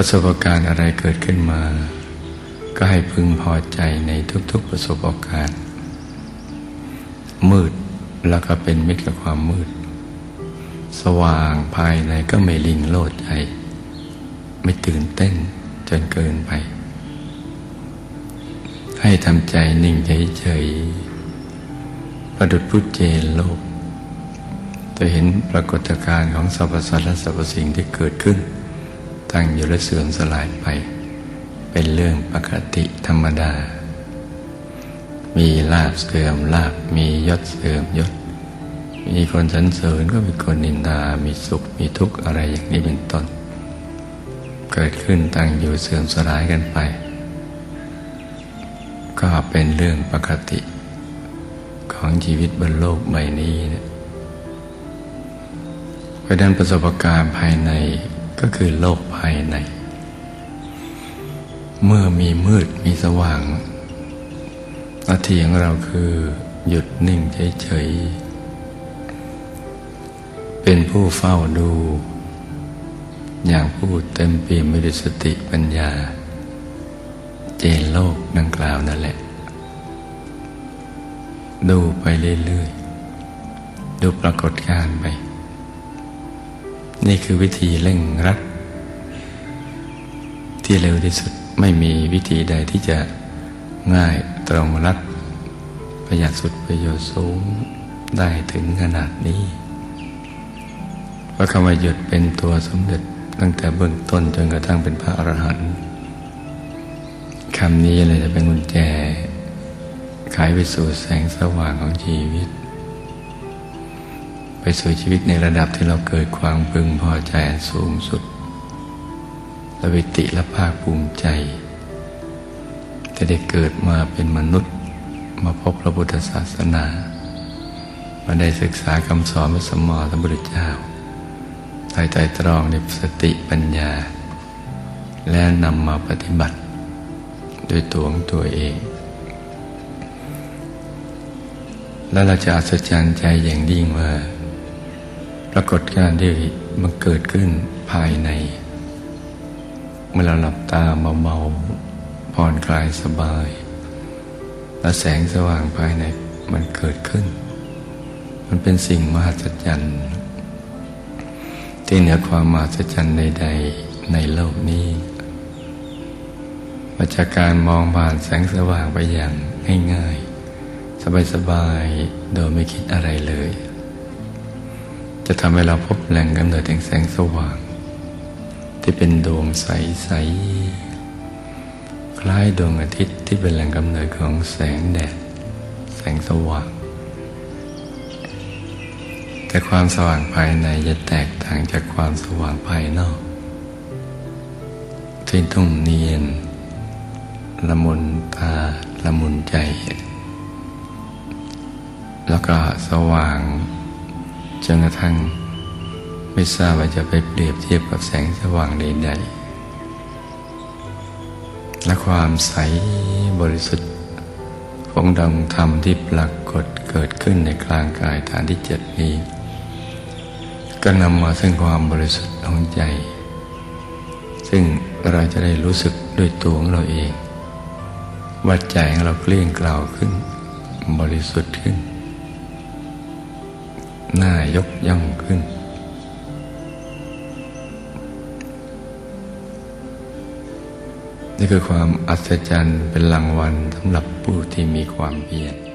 ประสบการณ์อะไรเกิดขึ้นมา ก็ให้พึงพอใจในทุกๆประสบการณ์ มืดแล้วก็เป็นมิตรกับความมืด สว่างภายในก็ไม่ลิงโลดใจ ไม่ตื่นเต้นจนเกินไป ให้ทำใจนิ่งเฉยๆประดุดพุทเจนโลกจะเห็นปรากฏการณ์ของสรรพสัตว์และสรรพสิ่งที่เกิดขึ้น ตั้งอยู่และเสื่อมสลายไป เป็นเรื่องปกติธรรมดา มีลาบเสื่อมลาบมียศเสื่อมยศ มีคนสรรเสริญก็มีคนนินทามีสุขมีทุกข์อะไรอย่างนี้เป็นต้น เกิดขึ้นตั้งอยู่เสื่อมสลายกันไป ก็เป็นเรื่องปกติ ของชีวิตบนโลกใบนี้นะเพราะนั้นประสบการณ์ภายใน ก็คือโลกภายใน เมื่อมีมืดมีสว่างหน้าที่ของเราคือหยุดนิ่งเฉยๆเป็นผู้เฝ้าดู อย่างผู้เต็มเปี่ยมไปด้วยสติปัญญา เจนโลกดังกล่าวนั่นแหละ ดูไปเรื่อยๆ ดูปรากฏการณ์ไป นี่คือวิธีเร่งรัดที่เร็วที่สุดไม่มีวิธีใดที่จะง่ายตรงรัดประหยัดสุดประโยชน์สูงได้ถึงขนาดนี้พราะคำว่าหยุดเป็นตัวสมเด็จตั้งแต่เบื้องต้นจนกระทั่งเป็นพระอรหันต์คำนี้เลยจะเป็นกุญแจไขไปสู่แสงสว่างของชีวิต สู่ชีวิตในระดับที่เราเกิดความพึงพอใจสูงสุดและวิติและภาคภูมิใจจะได้เกิดมาเป็นมนุษย์ มาพบพระพุทธศาสนา มาได้ศึกษาคำสอนพระสมมติพระพุทธเจ้าใต้ใจตรองในสติปัญญา และนำมาปฏิบัติ ด้วยตัวของตัวเอง แล้วเราจะอัศจรรย์ใจอย่างยิ่งว่า รากฏการณ์ที่มันเกิดขึ้นภายใน เมื่อเราหลับตาเบาๆผ่อนคลายสบาย และแสงสว่างภายในมันเกิดขึ้น มันเป็นสิ่งมหัศจรรย์ที่เหนือความมหัศจรรย์ใดๆในโลกนี้มาจากการมองผ่านแสงสว่างไปอย่างง่ายๆ สบายๆ โดยไม่คิดอะไรเลย จะทำให้เราพบแหล่งกำเนิดแห่งแสงสว่าง ที่เป็นดวงใส ๆ คล้ายดวงอาทิตย์ที่เป็นแหล่งกำเนิดของแสงแดด แสงสว่าง แต่ความสว่างภายในจะแตกต่างจากความสว่างภายนอกที่ต้องเนียน ละมุนตา ละมุนใจ แล้วก็สว่าง จนกระทั่งไม่ทราบว่าจะไปเปรียบเทียบกับแสงสว่างใดๆและความใสบริสุทธิ์ของดวงธรรมที่ปรากฏเกิดขึ้นในกลางกายฐานที่เจ็ดนี้ ก็นำมาซึ่งความบริสุทธิ์ของใจ ซึ่งเราจะได้รู้สึกด้วยตัวของเราเองว่าใจของเราเกลี้ยงกล่าวขึ้น บริสุทธิ์ขึ้น หน้ายกย่องขึ้น นี่คือความอัศจรรย์เป็นรางวัลสำหรับผู้ที่มีความเพียร